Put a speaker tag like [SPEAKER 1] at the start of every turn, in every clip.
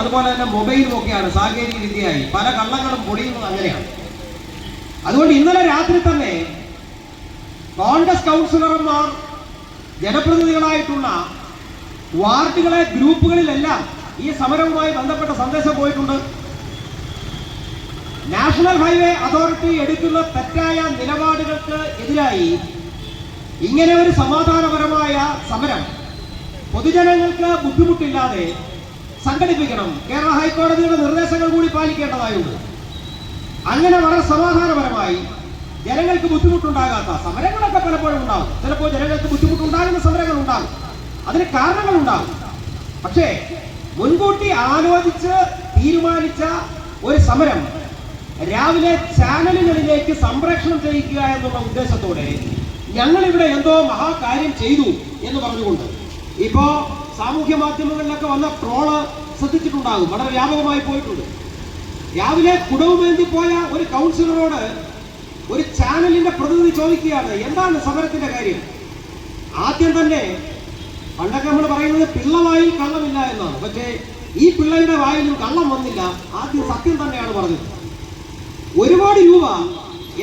[SPEAKER 1] അതുപോലെ തന്നെ മൊബൈലും ഒക്കെയാണ് സാങ്കേതിക വിദ്യയായി പല കള്ളങ്ങളും പൊടിയുന്നത് അങ്ങനെയാണ്. അതുകൊണ്ട് ഇന്നലെ രാത്രി തന്നെ കോൺഗ്രസ് കൗൺസിലർമാർ ജനപ്രതിനിധികളായിട്ടുള്ള വാർഡുകളെ ഗ്രൂപ്പുകളിലെല്ലാം ഈ സമരവുമായി ബന്ധപ്പെട്ട സന്ദേശം പോയിട്ടുണ്ട്. നാഷണൽ ഹൈവേ അതോറിറ്റി എടുക്കുന്ന തെറ്റായ നിലപാടുകൾക്ക് എതിരായി ഇങ്ങനെ ഒരു സമാധാനപരമായ സമരം പൊതുജനങ്ങൾക്ക് ബുദ്ധിമുട്ടില്ലാതെ സംഘടിപ്പിക്കണം. കേരള ഹൈക്കോടതിയുടെ നിർദ്ദേശങ്ങൾ കൂടി പാലിക്കേണ്ടതായുണ്ട്. അങ്ങനെ വളരെ സമാധാനപരമായി ജനങ്ങൾക്ക് ബുദ്ധിമുട്ടുണ്ടാകാത്ത സമരങ്ങളൊക്കെ പലപ്പോഴും ഉണ്ടാവും ചിലപ്പോൾ ജനങ്ങൾക്ക് ബുദ്ധിമുട്ടുണ്ടാകുന്ന സമരങ്ങൾ ഉണ്ടാകും. അതിന് കാരണങ്ങൾ ഉണ്ടാകും. പക്ഷേ മുൻകൂട്ടി ആലോചിച്ച് തീരുമാനിച്ച ഒരു സമരം രാവിലെ ചാനലുകളിലേക്ക് സംപ്രേഷണം ചെയ്യിക്കുക എന്നുള്ള ഉദ്ദേശത്തോടെ ഞങ്ങളിവിടെ എന്തോ മഹാകാര്യം ചെയ്തു എന്ന് പറഞ്ഞുകൊണ്ട്. ഇപ്പോ സാമൂഹ്യ മാധ്യമങ്ങളിലൊക്കെ വന്ന ട്രോൾ ശ്രദ്ധിച്ചിട്ടുണ്ടാകും. വളരെ വ്യാപകമായി പോയിട്ടുണ്ട്. രാവിലെ കുടവുമേന്തി പോയ ഒരു കൗൺസിലറോട് ഒരു ചാനലിന്റെ പ്രതിനിധി ചോദിക്കുകയാണ് എന്താണ് സമരത്തിന്റെ കാര്യം? ആദ്യം തന്നെ പണ്ടൊക്കെ നമ്മൾ പറയുന്നത് പിള്ളവായിൽ കള്ളമില്ല എന്നാണ്. പക്ഷേ ഈ പിള്ളയുടെ വായിലും കള്ളം വന്നില്ല. ആദ്യം സത്യം തന്നെയാണ് പറഞ്ഞത്. ഒരുപാട് രൂപ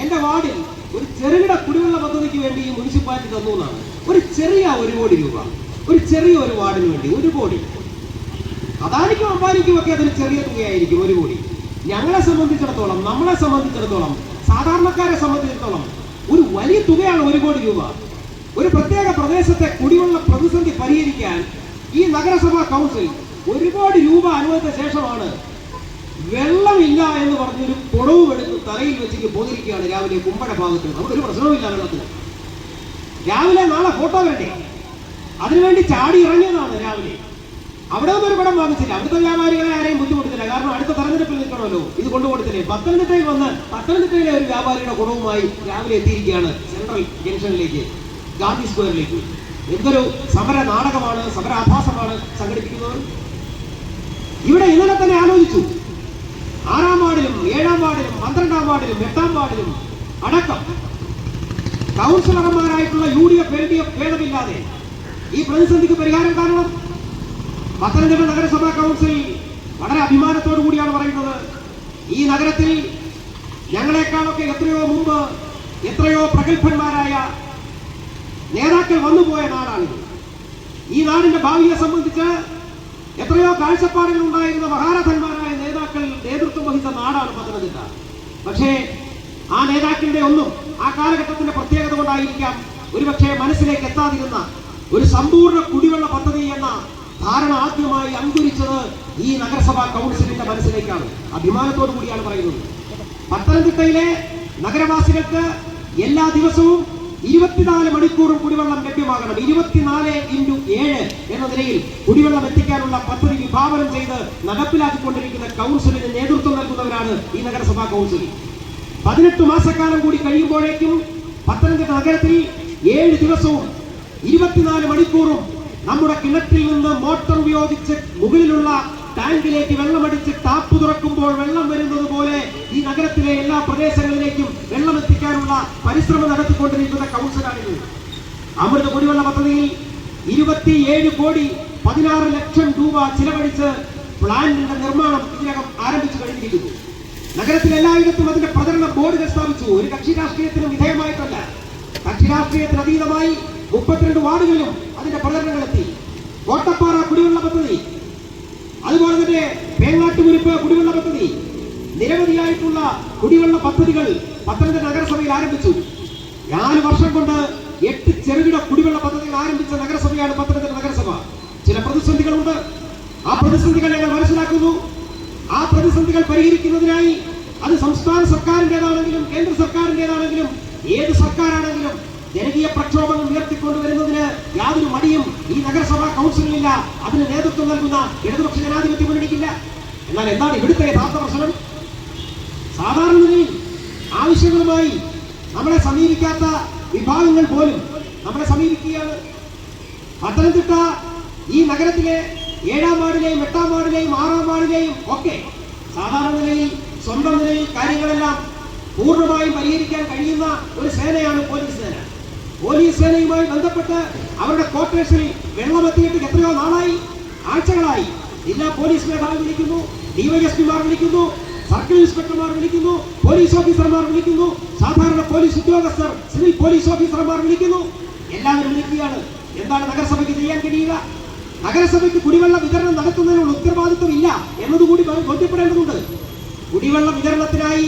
[SPEAKER 1] എന്റെ വാർഡിൽ ഒരു ചെറുകിട കുടിവെള്ള പദ്ധതിക്ക് വേണ്ടി ഈ മുനിസിപ്പാലിറ്റി തന്നു എന്നാണ്. ഒരു ചെറിയ ഒരു കോടി രൂപ. ഒരു ചെറിയ ഒരു വാർഡിന് വേണ്ടി ഒരു കോടി. അദാനിക്കും അംബാനിക്കും ഒക്കെ അതിന് ചെറിയ തുകയായിരിക്കും ഒരു കോടി. ഞങ്ങളെ സംബന്ധിച്ചിടത്തോളം നമ്മളെ സംബന്ധിച്ചിടത്തോളം സാധാരണക്കാരെ സംബന്ധിച്ചിടത്തോളം ഒരു വലിയ തുകയാണ് ഒരു കോടി രൂപ. ഒരു പ്രത്യേക പ്രദേശത്തെ കുടിവെള്ള പ്രതിസന്ധി പരിഹരിക്കാൻ ഈ നഗരസഭാ കൗൺസിൽ ഒരുപാട് രൂപ അനുവദിച്ച ശേഷമാണ് വെള്ളമില്ല എന്ന് പറഞ്ഞൊരു കുടവും എടുത്ത് തലയിൽ വെച്ചിട്ട് പോന്നിരിക്കുകയാണ് രാവിലെ കുമ്പഴ ഭാഗത്ത്. നമുക്കൊരു പ്രശ്നവുമില്ല വെള്ളത്തിന്. രാവിലെ നാളെ ഫോട്ടോ വേണ്ടേ അതിനുവേണ്ടി ചാടി ഇറങ്ങിയതാണ് രാവിലെ. അവിടെ ഒന്നും ഒരു പടം വാങ്ങിച്ചില്ല. അവിടുത്തെ വ്യാപാരികളെ ആരെയും ബുദ്ധിമുട്ടില്ല കാരണം അടുത്ത തെരഞ്ഞെടുപ്പിൽ നിൽക്കണമല്ലോ. ഇത് കൊണ്ടുകൊടുത്തില്ലേ? പത്തനംതിട്ടയിൽ വന്ന് പത്തനംതിട്ടയിലെ ഒരു വ്യാപാരിയുടെ കുടവുമായി രാവിലെ എത്തിയിരിക്കുകയാണ് സെൻട്രൽ ജംഗ്ഷനിലേക്ക് ഗാന്ധി സ്ക്വയറിലേക്ക്. എന്തൊരു സമര നാടകമാണ് സമരാഭാസമാണ് സംഘടിപ്പിക്കുന്നത്. ഇവിടെ ഇന്നലെ തന്നെ ആലോചിച്ചു. ആറാം വാർഡിലും ഏഴാം വാർഡിലും പന്ത്രണ്ടാം വാർഡിലും എട്ടാം വാർഡിലും അടക്കം. കൗൺസിലർമാരായിട്ടുള്ള U D F L D F ഭേദമില്ലാതെ ഈ പ്രതിസന്ധിക്ക് പരിഹാരം കാണണം. പത്തനംതിട്ട നഗരസഭാ കൗൺസിൽ വളരെ അഭിമാനത്തോടു കൂടിയാണ് പറയുന്നത്. ഈ നഗരത്തിൽ ഞങ്ങളെക്കാളൊക്കെ എത്രയോ മുമ്പ് എത്രയോ പ്രഗത്ഭന്മാരായ നേതാക്കൾ വന്നുപോയ നാടാണിത്. ഈ നാടിന്റെ ഭാവിയെ സംബന്ധിച്ച് എത്രയോ കാഴ്ചപ്പാടുകൾ ഉണ്ടായിരുന്ന മഹാരഥന്മാരായ നേതാക്കൾ നേതൃത്വം വഹിച്ച നാടാണ് പത്തനംതിട്ട. പക്ഷേ ആ നേതാക്കളുടെ ഒന്നും ആ കാലഘട്ടത്തിന്റെ പ്രത്യേകത കൊണ്ടായിരിക്കാം ഒരുപക്ഷെ മനസ്സിലേക്ക് എത്താതിരുന്ന ഒരു സമ്പൂർണ കുടിവെള്ള പദ്ധതി എന്ന ധാരണ ആദ്യമായി അങ്കുരിച്ചത് ഈ നഗരസഭാ കൗൺസിലിന്റെ മനസ്സിലേക്കാണ്. അഭിമാനത്തോടു കൂടിയാണ് പറയുന്നത്. പത്തനംതിട്ടയിലെ നഗരവാസികൾക്ക് എല്ലാ ദിവസവും ഇരുപത്തിനാല് മണിക്കൂറും കുടിവെള്ളം ലഭ്യമാകണം. ഇരുപത്തിനാല് ഇന്റു ഏഴ് എന്ന നിലയിൽ കുടിവെള്ളം എത്തിക്കാനുള്ള പദ്ധതി വിഭാവനം ചെയ്ത് നടപ്പിലാക്കിക്കൊണ്ടിരിക്കുന്ന കൗൺസിലിന് നേതൃത്വം നൽകുന്നവരാണ് ഈ നഗരസഭാ കൗൺസിൽ. പതിനെട്ട് മാസക്കാലം കൂടി കഴിയുമ്പോഴേക്കും പത്തനംതിട്ട നഗരത്തിൽ ഏഴ് ദിവസവും ഇരുപത്തിനാല് മണിക്കൂറും നമ്മുടെ കിണറ്റിൽ നിന്ന് മോട്ടോർ ഉപയോഗിച്ച് മുകളിലുള്ള ടാങ്കിലേക്ക് വെള്ളമടിച്ച് ടാപ്പ് തുറക്കുമ്പോൾ വെള്ളം വരുന്നത് പോലെ ഈ നഗരത്തിലെ എല്ലാ പ്രദേശങ്ങളിലേക്കും വെള്ളം എത്തിക്കാനുള്ള പരിശ്രമം നടത്തിക്കൊണ്ടിരിക്കുന്ന കൗൺസിലാണിത്. അമൃത കുടിവെള്ള പദ്ധതിയിൽ ഇരുപത്തിയേഴ് കോടി പതിനാറ് ലക്ഷം രൂപ ചിലവഴിച്ച് പ്ലാന്റിന്റെ നിർമ്മാണം ഇതിനകം ആരംഭിച്ചു കഴിഞ്ഞിരിക്കുന്നു. നഗരത്തിലെ എല്ലായിടത്തും അതിന്റെ പ്രചരണ ബോർഡുകൾ സ്ഥാപിച്ചു. ഒരു കക്ഷി രാഷ്ട്രീയത്തിന് വിധേയമായിട്ടല്ല. കക്ഷി രാഷ്ട്രീയത്തിന് അതീതമായി മുപ്പത്തിരണ്ട് വാർഡുകളിലും അതിന്റെ പ്രചരണങ്ങൾ എത്തി കോട്ടപ്പാറ കുടിവെള്ള പദ്ധതി. അതുപോലെ തന്നെ പേങ്ങാട്ടുകുരിപ്പ് കുടിവെള്ള പദ്ധതി. നിരവധിയായിട്ടുള്ള കുടിവെള്ള പദ്ധതികൾ പത്തനംതിട്ട നഗരസഭയിൽ ആരംഭിച്ചു. നാല് വർഷം കൊണ്ട് എട്ട് ചെറുകിട കുടിവെള്ള പദ്ധതികൾ ആരംഭിച്ച നഗരസഭയാണ് പത്തനംതിട്ട നഗരസഭ. ചില പ്രതിസന്ധികളുണ്ട്. ആ പ്രതിസന്ധികൾ ഞങ്ങൾ മനസ്സിലാക്കുന്നു. ആ പ്രതിസന്ധികൾ പരിഹരിക്കുന്നതിനായി അത് സംസ്ഥാന സർക്കാരിന്റെതാണെങ്കിലും കേന്ദ്ര സർക്കാരിന്റെതാണെങ്കിലും ഏത് സർക്കാരാണെങ്കിലും ജനകീയ പ്രക്ഷോഭങ്ങൾ ഉയർത്തിക്കൊണ്ടുവരുന്നതിന് യാതൊരു മടിയും ഈ നഗരസഭാ കൗൺസിലില്ല അതിന് നേതൃത്വം നൽകുന്ന ഇടതുപക്ഷ ജനാധിപത്യ മുന്നണിക്കില്ല. എന്നാൽ എന്താണ് ഇവിടുത്തെ യഥാർത്ഥ പ്രശ്നം? സാധാരണ നിലയിൽ ആവശ്യങ്ങളുമായി നമ്മളെ സമീപിക്കാത്ത വിഭാഗങ്ങൾ പോലും നമ്മളെ സമീപിക്കുകയാണ്. പത്തനംതിട്ട ഈ നഗരത്തിലെ ഏഴാം വാർഡിലെയും എട്ടാം വാർഡിലെയും ആറാം വാർഡിലെയും ഒക്കെ സാധാരണ നിലയിൽ സ്വന്തം നിലയിൽ കാര്യങ്ങളെല്ലാം പൂർണമായും പരിഹരിക്കാൻ കഴിയുന്ന ഒരു സേനയാണ് പോലീസ് സേന. പോലീസ് സേനയുമായി ബന്ധപ്പെട്ട് അവരുടെ ക്വാർട്ടേഴ്സിൽ വെള്ളമെത്തിയിട്ട് എത്രയോ നാളായി ആഴ്ചകളായി. ജില്ലാ പോലീസ് മേധാവി വിളിക്കുന്നു ഡിവൈഎസ്പിമാർ വിളിക്കുന്നു സർക്കിൾ ഇൻസ്പെക്ടർമാർ വിളിക്കുന്നു പോലീസ് ഓഫീസർമാർ വിളിക്കുന്നു സാധാരണ പോലീസ് ഉദ്യോഗസ്ഥർ സിവിൽ പോലീസ് ഓഫീസർമാർ വിളിക്കുന്നു. എല്ലാവരും വിളിക്കുകയാണ്. എന്താണ് നഗരസഭയ്ക്ക് ചെയ്യാൻ കഴിയുക? നഗരസഭയ്ക്ക് കുടിവെള്ള വിതരണം നടത്തുന്നതിനുള്ള ഉത്തരവാദിത്വം ഇല്ല എന്നതുകൂടി ബോധ്യപ്പെടേണ്ടതുണ്ട്. കുടിവെള്ള വിതരണത്തിനായി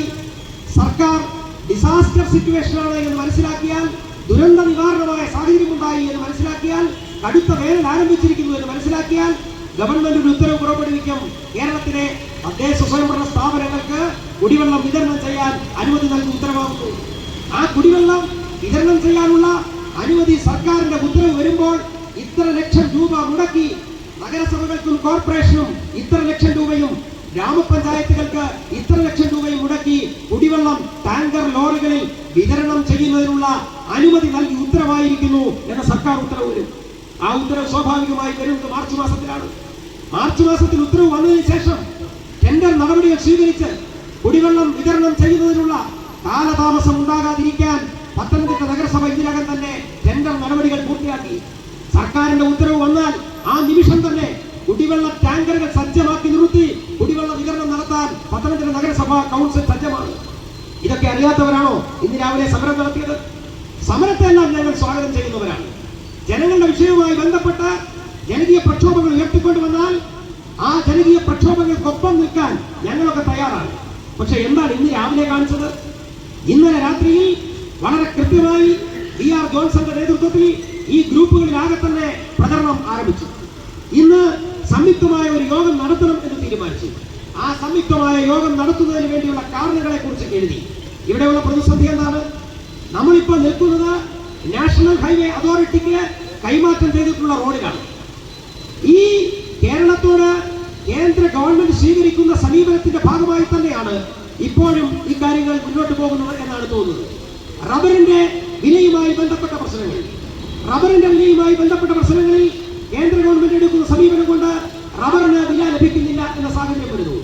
[SPEAKER 1] സർക്കാർ ഡിസാസ്റ്റർ സിറ്റുവേഷനാണ് എന്ന് മനസ്സിലാക്കിയാൽ ദുരന്ത നിവാരണമായ സാഹചര്യമുണ്ടായി എന്ന് മനസ്സിലാക്കിയാൽ കടുത്ത വേനൽ ആരംഭിച്ചിരിക്കുന്നു എന്ന് മനസ്സിലാക്കിയാൽ ഗവൺമെന്റ് ഒരു ഉത്തരവ് പുറപ്പെടുവിക്കും. കേരളത്തിലെ തദ്ദേശ സ്വയംഭരണ സ്ഥാപനങ്ങൾക്ക് കുടിവെള്ളം വിതരണം ചെയ്യാൻ അനുമതി നൽകി ഉത്തരവാകുന്നു ആ കുടിവെള്ളം വിതരണം ചെയ്യാനുള്ള അനുമതി സർക്കാരിന്റെ ഉത്തരവ് വരുമ്പോൾ ഇത്ര ലക്ഷം രൂപ മുടക്കി നഗരസഭകൾക്കും കോർപ്പറേഷനും ഇത്ര ലക്ഷം രൂപയും ഗ്രാമപഞ്ചായത്തുകൾക്ക് ഇത്ര ലക്ഷം രൂപയും മുടക്കി കുടിവെള്ളം ടാങ്കർ ലോറികളിൽ വിതരണം ചെയ്യുന്നതിനുള്ള അനുമതി നൽകി ഉത്തരവായിരിക്കുന്നു എന്ന സർക്കാർ ഉത്തരവ് ആ ഉത്തരവ് സ്വാഭാവികമായി വരുന്നത് മാർച്ച് മാസത്തിലാണ്. മാർച്ച് മാസത്തിൽ ഉത്തരവ് വന്നതിന് ശേഷം ടെൻഡർ നടപടികൾ സ്വീകരിച്ച് കുടിവെള്ളം വിതരണം ചെയ്യുന്നതിനുള്ള കാലതാമസം ഉണ്ടാകാതിരിക്കാൻ പത്തനംതിട്ട നഗരസഭ ഇതിനകം തന്നെ ടെൻഡർ നടപടികൾ പൂർത്തിയാക്കി. സർക്കാരിന്റെ ഉത്തരവ് വന്നാൽ ആ നിമിഷം തന്നെ കുടിവെള്ള ടാങ്കറുകൾ സജ്ജമാക്കി നിർത്തി കുടിവെള്ള വിതരണം നടത്താൻ പത്തനംതിട്ട നഗരസഭ കൗൺസിൽ സജ്ജമാണ് ഇതൊക്കെ അറിയാത്തവരാണോ? ഇന്ന് രാവിലെ സമരം നടത്തിയത്? സമരത്തെ എല്ലാം ഞങ്ങൾ സ്വാഗതം ചെയ്യുന്നവരാണ്. ജനങ്ങളുടെ വിഷയവുമായി ബന്ധപ്പെട്ട ജനകീയ പ്രക്ഷോഭങ്ങൾ ഉയർത്തിക്കൊണ്ടു വന്നാൽ ആ ജനകീയ പ്രക്ഷോഭങ്ങൾക്കൊപ്പം നിൽക്കാൻ ഞങ്ങളൊക്കെ തയ്യാറാണ്. പക്ഷെ എന്താണ് ഇന്ന് രാവിലെ കാണിച്ചത്? ഇന്നലെ രാത്രിയിൽ വളരെ കൃത്യമായി ഡി ആർ ജോൺസന്റെ നേതൃത്വത്തിൽ ഈ ഗ്രൂപ്പുകളിലാകെ തന്നെ പ്രചരണം ആരംഭിച്ചു. ഇന്ന് സംയുക്തമായ ഒരു യോഗം നടത്തണം എന്ന് തീരുമാനിച്ചു. ആ സംയുക്തമായ യോഗം നടത്തുന്നതിന് വേണ്ടിയുള്ള കാരണങ്ങളെ കുറിച്ച് എഴുതി. ഇവിടെയുള്ള പ്രതിസന്ധി എന്താണ്? നമ്മളിപ്പോൾ നിൽക്കുന്നത് നാഷണൽ ഹൈവേ അതോറിറ്റിക്ക് കൈമാറ്റം ചെയ്തിട്ടുള്ള റോഡിലാണ്. ഈ കേരളത്തോട് കേന്ദ്ര ഗവൺമെന്റ് സ്വീകരിക്കുന്ന സമീപനത്തിന്റെ ഭാഗമായി തന്നെയാണ് ഇപ്പോഴും ഈ കാര്യങ്ങൾ മുന്നോട്ട് പോകുന്നത് എന്നാണ് തോന്നുന്നത്. റബ്ബറിന്റെ വിലയുമായി ബന്ധപ്പെട്ട പ്രശ്നങ്ങൾ. റബ്ബറിന്റെ വിലയുമായി ബന്ധപ്പെട്ട പ്രശ്നങ്ങളിൽ കേന്ദ്ര ഗവൺമെന്റ് എടുക്കുന്ന സമീപനം കൊണ്ട് റബ്ബറിന് വില ലഭിക്കുന്നില്ല എന്ന സാഹചര്യം വരുന്നു.